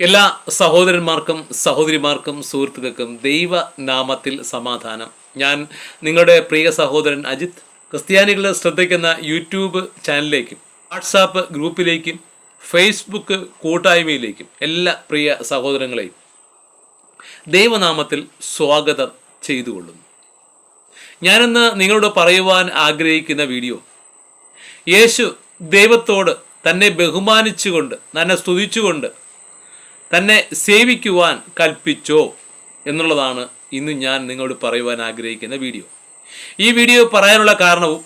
എല്ലാ സഹോദരന്മാർക്കും സഹോദരിമാർക്കും സുഹൃത്തുക്കൾക്കും ദൈവനാമത്തിൽ സമാധാനം. ഞാൻ നിങ്ങളുടെ പ്രിയ സഹോദരൻ അജിത്. ക്രിസ്ത്യാനികളെ ശ്രദ്ധിക്കുന്ന യൂട്യൂബ് ചാനലിലേക്കും വാട്സാപ്പ് ഗ്രൂപ്പിലേക്കും ഫേസ്ബുക്ക് കൂട്ടായ്മയിലേക്കും എല്ലാ പ്രിയ സഹോദരങ്ങളെയും ദൈവനാമത്തിൽ സ്വാഗതം ചെയ്തുകൊള്ളുന്നു. ഞാനിന്ന് നിങ്ങളോട് പറയുവാൻ ആഗ്രഹിക്കുന്ന വീഡിയോ യേശു ദൈവത്തോട് തന്നെ ബഹുമാനിച്ചുകൊണ്ട് തന്നെ സ്തുതിച്ചുകൊണ്ട് തന്നെ സേവിക്കുവാൻ കൽപ്പിച്ചോ എന്നുള്ളതാണ് ഇന്ന് ഞാൻ നിങ്ങളോട് പറയുവാൻ ആഗ്രഹിക്കുന്ന വീഡിയോ. ഈ വീഡിയോ പറയാനുള്ള കാരണവും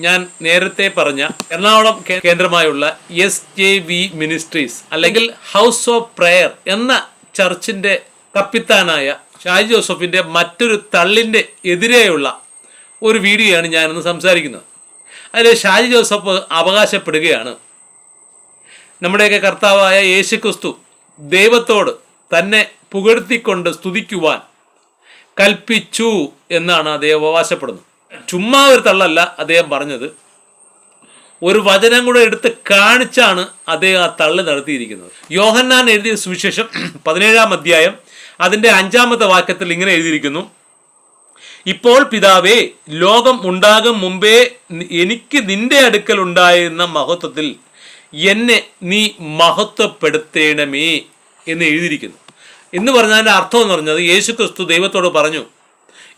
ഞാൻ നേരത്തെ പറഞ്ഞ എറണാകുളം കേന്ദ്രമായുള്ള എസ് ജെ വി മിനിസ്ട്രീസ് അല്ലെങ്കിൽ ഹൗസ് ഓഫ് പ്രെയർ എന്ന ചർച്ചിന്റെ കപ്പിത്താനായ ഷാജി ജോസഫിന്റെ മറ്റൊരു തള്ളിന്റെ എതിരെയുള്ള ഒരു വീഡിയോയാണ് ഞാനിന്ന് സംസാരിക്കുന്നത്. അതിൽ ഷാജി ജോസഫ് അവകാശപ്പെടുകയാണ്. നമ്മുടെയൊക്കെ കർത്താവായ യേശുക്രിസ്തു ദൈവത്തോട് തന്നെ പുകഴ്ത്തിക്കൊണ്ട് സ്തുതിക്കുവാൻ കൽപ്പിച്ചു എന്നാണ് അദ്ദേഹം അവകാശപ്പെടുന്നത്. ചുമ്മാ ഒരു തള്ളല്ല അദ്ദേഹം പറഞ്ഞത്. ഒരു വചനം കൂടെ എടുത്ത് കാണിച്ചാണ് അദ്ദേഹം ആ തള്ളി നടത്തിയിരിക്കുന്നത്. യോഹന്നാൻ എഴുതിയ സുവിശേഷം പതിനേഴാം അധ്യായം അതിന്റെ അഞ്ചാമത്തെ വാക്യത്തിൽ ഇങ്ങനെ എഴുതിയിരിക്കുന്നു. ഇപ്പോൾ പിതാവേ ലോകം ഉണ്ടാകും മുമ്പേ എനിക്ക് നിന്റെ അടുക്കൽ ഉണ്ടായിരുന്ന മഹത്വത്തിൽ എന്നെ നീ മഹത്വപ്പെടുത്തേണമേ എന്ന് എഴുതിയിരിക്കുന്നു. എന്ന് പറഞ്ഞതിന്റെ അർത്ഥം എന്ന് പറഞ്ഞത് യേശു ക്രിസ്തു ദൈവത്തോട് പറഞ്ഞു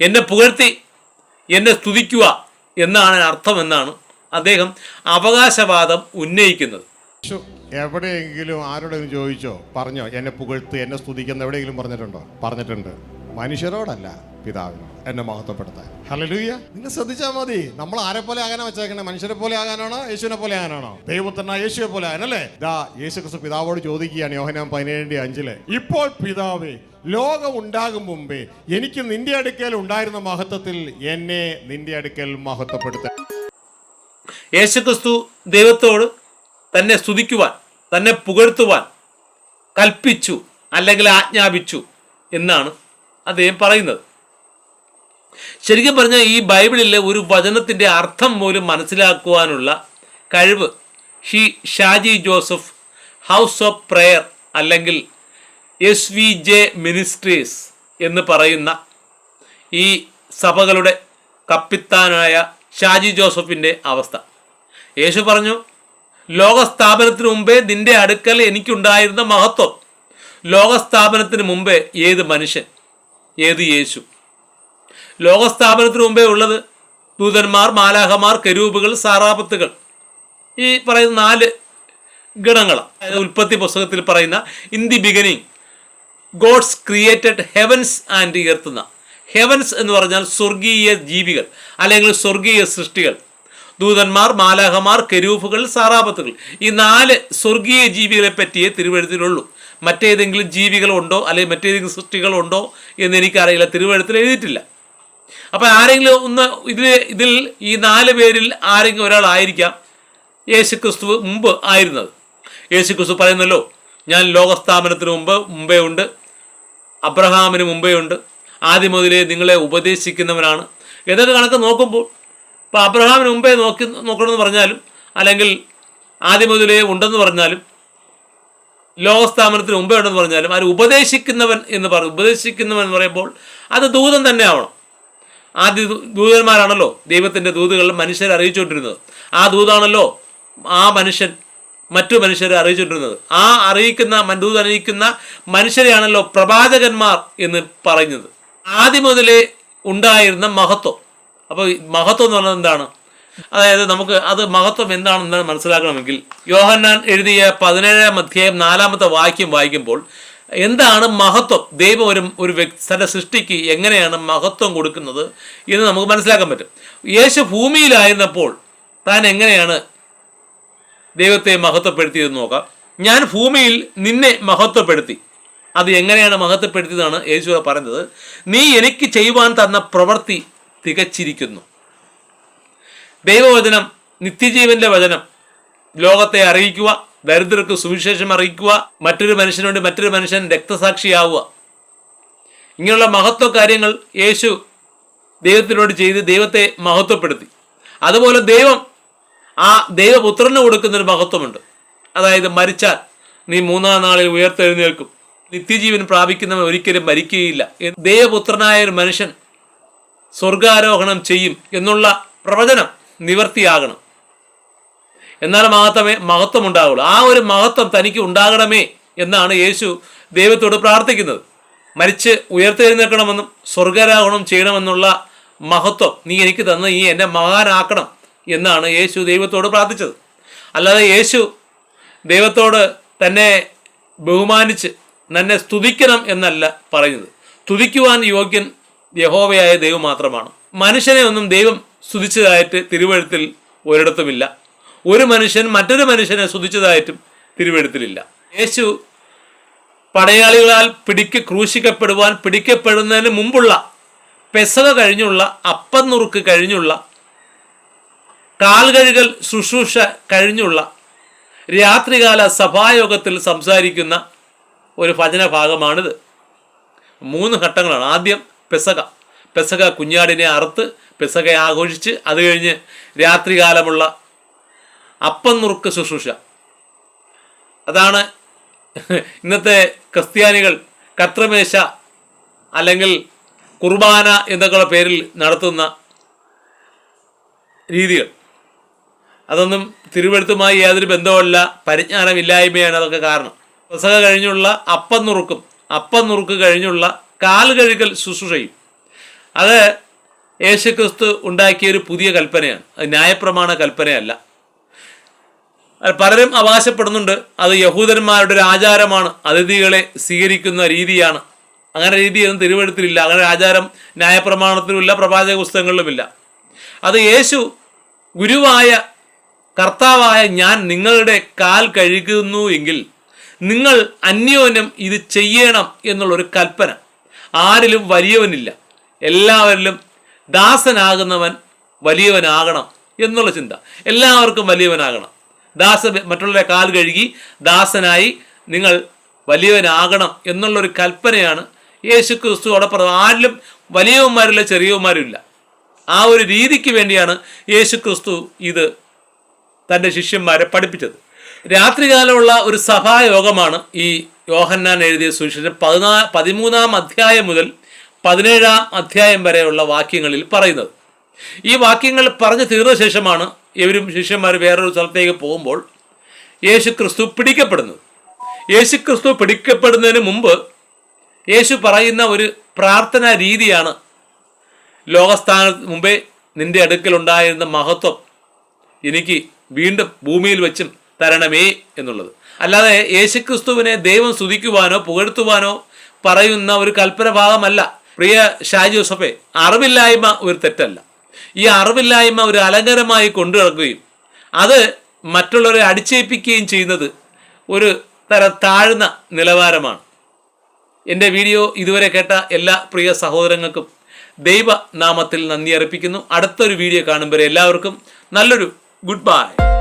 എന്നെ പുകഴ്ത്തി എന്നെ സ്തുതിക്കുക എന്നാണ് അർത്ഥമെന്നാണ് അദ്ദേഹം അവകാശവാദം ഉന്നയിക്കുന്നത്. യേശു എവിടെയെങ്കിലും ആരോടെങ്കിലും ചോദിച്ചോ പറഞ്ഞോ എന്നെ പുകഴ്ത്ത് എന്നെ സ്തുതിക്കുന്ന എവിടെയെങ്കിലും പറഞ്ഞിട്ടുണ്ടോ? പറഞ്ഞിട്ടുണ്ട്. മനുഷ്യരോടല്ല പിതാവിനോ എന്നെ മഹത്വപ്പെടുത്താൻ. ഹലലൂയ നിങ്ങൾ ശ്രദ്ധിച്ചാൽ മതി. നമ്മൾ ആരെ പോലെ ആകാനാ വെച്ചേക്കണേ? മനുഷ്യരെ പോലെ ആകാനാണോ? യേശുവിനെ പോലെ ആകാനാണോ? ദൈവത്തന്ന യേശുവെ പോലെ ആകാനല്ലേ ദാ യേശു ക്രിസ്തു പിതാവോട് ചോദിക്കുകയാണ് യോഹനാം പതിനേഴിന്റെ അഞ്ചിൽ. ഇപ്പോൾ പിതാവേ ലോകം ഉണ്ടാകും മുമ്പേ എനിക്ക് നിന്റെ അടുക്കൽ ഉണ്ടായിരുന്ന മഹത്വത്തിൽ എന്നെ നിന്റെ അടുക്കൽ മഹത്വപ്പെടുത്താൻ യേശുക്രിസ്തു ദൈവത്തോട് തന്നെ സ്തുതിക്കുവാൻ തന്നെ പുകഴ്ത്തുവാൻ കൽപ്പിച്ചു അല്ലെങ്കിൽ ആജ്ഞാപിച്ചു എന്നാണ് അദ്ദേഹം പറയുന്നത്. ശരിക്കും പറഞ്ഞാൽ ഈ ബൈബിളിലെ ഒരു വചനത്തിന്റെ അർത്ഥം പോലും മനസ്സിലാക്കുവാനുള്ള കഴിവ് Xi Shaji Joseph house of prayer അല്ലെങ്കിൽ എസ് വി ജെ മിനിസ്ട്രീസ് എന്ന് പറയുന്ന ഈ സഭകളുടെ കപ്പിത്താനായ ഷാജി ജോസഫിന്റെ അവസ്ഥ. യേശു പറഞ്ഞു ലോകസ്ഥാപനത്തിന് മുമ്പേ നിന്റെ അടുക്കൽ എനിക്കുണ്ടായിരുന്ന മഹത്വം. ലോകസ്ഥാപനത്തിന് മുമ്പേ ഏത് മനുഷ്യൻ? ഏത് യേശു? ലോകസ്ഥാപനത്തിന് മുമ്പേ ഉള്ളത് ദൂതന്മാർ മാലാഹമാർ കരൂപുകൾ സാറാപത്തുകൾ. ഈ പറയുന്ന നാല് ഗണങ്ങളാണ് ഉൽപ്പത്തി പുസ്തകത്തിൽ പറയുന്ന in the beginning gods created heavens and earth എന്ന ഹെവൻസ് എന്ന് പറഞ്ഞാൽ സ്വർഗീയ ജീവികൾ അല്ലെങ്കിൽ സ്വർഗീയ സൃഷ്ടികൾ. ദൂതന്മാർ മാലാഹമാർ കെരൂഫുകൾ സാറാപത്തുകൾ. ഈ നാല് സ്വർഗീയ ജീവികളെ പറ്റിയേ തിരുവഴുത്തിലുള്ളൂ. മറ്റേതെങ്കിലും ജീവികളുണ്ടോ അല്ലെങ്കിൽ മറ്റേതെങ്കിലും സൃഷ്ടികളുണ്ടോ എന്ന് എനിക്കറിയില്ല തിരുവഴുത്തിൽ എഴുതിയിട്ടില്ല. അപ്പം ആരെങ്കിലും ഒന്ന് ഇതിൽ ഇതിൽ ഈ നാല് പേരിൽ ആരെങ്കിലും ഒരാളായിരിക്കാം യേശുക്രിസ്തു മുമ്പ് ആയിരുന്നത്. യേശുക്രിസ്തു പറയുന്നല്ലോ ഞാൻ ലോകസ്ഥാപനത്തിന് മുമ്പ് മുമ്പേ ഉണ്ട് അബ്രഹാമിന് മുമ്പേ ഉണ്ട് ആദ്യം മുതലേ നിങ്ങളെ ഉപദേശിക്കുന്നവനാണ്. എന്നൊക്കെ കണക്ക് നോക്കുമ്പോൾ ഇപ്പോൾ അബ്രഹാമിന് മുമ്പേ നോക്കി നോക്കണമെന്ന് പറഞ്ഞാലും അല്ലെങ്കിൽ ആദ്യം മുതലേ ഉണ്ടെന്ന് പറഞ്ഞാലും ലോകസ്ഥാപനത്തിന് മുമ്പേ ഉണ്ടെന്ന് പറഞ്ഞാലും ആര് ഉപദേശിക്കുന്നവൻ എന്ന് പറയും ഉപദേശിക്കുന്നവൻ എന്ന് പറയുമ്പോൾ അത് ദൂതൻ തന്നെ ആവണം. ആദ്യ ദൂതന്മാരാണല്ലോ ദൈവത്തിന്റെ ദൂതുകൾ മനുഷ്യരെ അറിയിച്ചുകൊണ്ടിരുന്നത്. ആ ദൂതാണല്ലോ ആ മനുഷ്യൻ. മറ്റു മനുഷ്യരെ അറിയിച്ചുകൊണ്ടിരുന്നത് ആ അറിയിക്കുന്ന മൻദൂത് അറിയിക്കുന്ന മനുഷ്യരെയാണല്ലോ പ്രവാചകന്മാർ എന്ന് പറയുന്നത്. ആദ്യം മുതലേ ഉണ്ടായിരുന്ന മഹത്വം. അപ്പോൾ മഹത്വം എന്ന് പറഞ്ഞത് എന്താണ്? അതായത് നമുക്ക് അത് മഹത്വം എന്താണെന്ന് മനസ്സിലാക്കണമെങ്കിൽ യോഹന്നാൻ എഴുതിയ പതിനേഴാം അധ്യായം നാലാമത്തെ വാക്യം വായിക്കുമ്പോൾ എന്താണ് മഹത്വം? ദൈവം ഒരു ഒരു തന്റെ സൃഷ്ടിക്ക് എങ്ങനെയാണ് മഹത്വം കൊടുക്കുന്നത് എന്ന് നമുക്ക് മനസ്സിലാക്കാൻ പറ്റും. യേശു ഭൂമിയിലായിരുന്നപ്പോൾ താൻ എങ്ങനെയാണ് ദൈവത്തെ മഹത്വപ്പെടുത്തിയത് നോക്കാം. ഞാൻ ഭൂമിയിൽ നിന്നെ മഹത്വപ്പെടുത്തി. അത് എങ്ങനെയാണ് മഹത്വപ്പെടുത്തിയതാണ് യേശു പറയുന്നത് നീ എനിക്ക് ചെയ്യുവാൻ തന്ന പ്രവൃത്തി തികച്ചിരിക്കുന്നു. ദൈവവചനം നിത്യജീവന്റെ വചനം ലോകത്തെ അറിയിക്കുക ദരിദ്രർക്ക് സുവിശേഷം അറിയിക്കുക മറ്റൊരു മനുഷ്യനോട് മറ്റൊരു മനുഷ്യൻ രക്തസാക്ഷിയാവുക. ഇങ്ങനെയുള്ള മഹത്വ കാര്യങ്ങൾ യേശു ദൈവത്തിനോട് ചെയ്ത് ദൈവത്തെ മഹത്വപ്പെടുത്തി. അതുപോലെ ദൈവം ആ ദൈവപുത്രന് കൊടുക്കുന്നൊരു മഹത്വമുണ്ട്. അതായത് മരിച്ചാൽ നീ മൂന്നാം നാളിൽ ഉയർത്തെഴുന്നേൽക്കും. നിത്യജീവൻ പ്രാപിക്കുന്നവൻ ഒരിക്കലും മരിക്കുകയില്ല. ദൈവപുത്രനായ ഒരു മനുഷ്യൻ സ്വർഗാരോഹണം ചെയ്യും എന്നുള്ള പ്രവചനം നിവർത്തിയാകണം. എന്നാൽ മാത്രമേ മഹത്വം ഉണ്ടാവുള്ളൂ ആ ഒരു മഹത്വം തനിക്ക് ഉണ്ടാകണമേ എന്നാണ് യേശു ദൈവത്തോട് പ്രാർത്ഥിക്കുന്നത്. മരിച്ച് ഉയർത്തെഴുന്നേൽക്കണമെന്നും സ്വർഗാരോഹണം ചെയ്യണമെന്നുള്ള മഹത്വം നീ എനിക്ക് തന്ന് നീ എന്നെ മഹാനാക്കണം എന്നാണ് യേശു ദൈവത്തോട് പ്രാർത്ഥിച്ചത്. അല്ലാതെ യേശു ദൈവത്തോട് തന്നെ ബഹുമാനിച്ച് തന്നെ സ്തുതിക്കണം എന്നല്ല പറയുന്നത്. സ്തുതിക്കുവാൻ യോഗ്യൻ യഹോവയായ ദൈവം മാത്രമാണ്. മനുഷ്യനെ ഒന്നും ദൈവം സ്തുതിച്ചതായിട്ട് തിരുവഴുത്തിൽ ഒരിടത്തുമില്ല. ഒരു മനുഷ്യൻ മറ്റൊരു മനുഷ്യനെ സ്തുതിച്ചതായിട്ടും തിരുവഴുത്തിലില്ല. യേശു പടയാളികളാൽ പിടിക്ക് ക്രൂശിക്കപ്പെടുവാൻ പിടിക്കപ്പെടുന്നതിന് മുമ്പുള്ള പെസക കഴിഞ്ഞുള്ള അപ്പം നുറുക്ക് കഴിഞ്ഞുള്ള കാൽകഴുകൽ ശുശ്രൂഷ കഴിഞ്ഞുള്ള രാത്രികാല സഭായോഗത്തിൽ സംസാരിക്കുന്ന ഒരു ഭജന ഭാഗമാണിത് മൂന്ന് ഘട്ടങ്ങളാണ്. ആദ്യം പെസക. പെസക കുഞ്ഞാടിനെ അറുത്ത് പെസക ആഘോഷിച്ച് അത് കഴിഞ്ഞ് രാത്രികാലമുള്ള അപ്പം നുറുക്ക് ശുശ്രൂഷ. അതാണ് ഇന്നത്തെ ക്രിസ്ത്യാനികൾ കത്രമേശ അല്ലെങ്കിൽ കുർബാന എന്നൊക്കെയുള്ള പേരിൽ നടത്തുന്ന രീതികൾ. അതൊന്നും തിരുവെടുത്തുമായി യാതൊരു ബന്ധവുമല്ല പരിജ്ഞാനമില്ലായ്മയാണ് അതൊക്കെ കാരണം. പ്രസക കഴിഞ്ഞുള്ള അപ്പം നുറുക്കും അപ്പം നുറുക്ക് കഴിഞ്ഞുള്ള കാൽ കഴുകൽ ശുശ്രൂഷയും. അത് യേശുക്രിസ്തു ഉണ്ടാക്കിയ ഒരു പുതിയ കൽപ്പനയാണ്. അത് ന്യായപ്രമാണ കൽപ്പനയല്ല. പലരും അവകാശപ്പെടുന്നുണ്ട് അത് യഹൂദന്മാരുടെ ഒരു ആചാരമാണ് അതിഥികളെ സ്വീകരിക്കുന്ന രീതിയാണ്. അങ്ങനെ രീതിയൊന്നും തിരുവെടുത്തിലില്ല അങ്ങനെ ആചാരം ന്യായപ്രമാണത്തിലുമില്ല പ്രവാചക പുസ്തകങ്ങളിലുമില്ല. അത് യേശു ഗുരുവായ കർത്താവായ ഞാൻ നിങ്ങളുടെ കാൽ കഴുകുന്നു എങ്കിൽ നിങ്ങൾ അന്യോന്യം ഇത് ചെയ്യണം എന്നുള്ളൊരു കൽപ്പന. ആരിലും വലിയവനില്ല. എല്ലാവരിലും ദാസനാകുന്നവൻ വലിയവനാകണം എന്നുള്ള ചിന്ത. എല്ലാവർക്കും വലിയവനാകണം. ദാസ മറ്റുള്ളവരെ കാൽ കഴുകി ദാസനായി നിങ്ങൾ വലിയവനാകണം എന്നുള്ളൊരു കൽപ്പനയാണ് യേശു ക്രിസ്തു അവിടെ പറഞ്ഞത് ആരിലും വലിയവന്മാരില്ല ചെറിയവന്മാരില്ല. ആ ഒരു രീതിക്ക് വേണ്ടിയാണ് യേശു ക്രിസ്തു ഇത് തന്റെ ശിഷ്യന്മാരെ പഠിപ്പിച്ചത്. രാത്രികാലമുള്ള ഒരു സഭായോഗമാണ് ഈ യോഹന്നാൻ എഴുതിയ സുവിശേഷം പതിനാ പതിമൂന്നാം അധ്യായം മുതൽ പതിനേഴാം അധ്യായം വരെയുള്ള വാക്യങ്ങളിൽ പറയുന്നത്. ഈ വാക്യങ്ങൾ പറഞ്ഞു തീർന്ന ശേഷമാണ് ഇവരും ശിഷ്യന്മാർ വേറൊരു സ്ഥലത്തേക്ക് പോകുമ്പോൾ യേശു ക്രിസ്തു പിടിക്കപ്പെടുന്നത്. യേശു ക്രിസ്തു പിടിക്കപ്പെടുന്നതിന് മുമ്പ് യേശു പറയുന്ന ഒരു പ്രാർത്ഥനാ രീതിയാണ് ലോകസ്ഥാനത്ത് മുമ്പേ നിന്റെ അടുക്കൽ ഉണ്ടായിരുന്ന മഹത്വം എനിക്ക് വീണ്ടും ഭൂമിയിൽ വെച്ചും തരണമേ എന്നുള്ളത്. അല്ലാതെ യേശുക്രിസ്തുവിനെ ദൈവം സ്തുതിക്കുവാനോ പുകഴ്ത്തുവാനോ പറയുന്ന ഒരു കൽപ്പന ഭാഗമല്ല. പ്രിയ ഷാജി ജോസഫെ അറിവില്ലായ്മ ഒരു തെറ്റല്ല. ഈ അറിവില്ലായ്മ ഒരു അലങ്കരമായി കൊണ്ടു നടക്കുകയും അത് മറ്റുള്ളവരെ അടിച്ചേൽപ്പിക്കുകയും ചെയ്യുന്നത് ഒരു തര താഴ്ന്ന നിലവാരമാണ്. എന്റെ വീഡിയോ ഇതുവരെ കേട്ട എല്ലാ പ്രിയ സഹോദരങ്ങൾക്കും ദൈവനാമത്തിൽ നന്ദി അർപ്പിക്കുന്നു. അടുത്തൊരു വീഡിയോ കാണുമ്പോൾ എല്ലാവർക്കും നല്ലൊരു goodbye.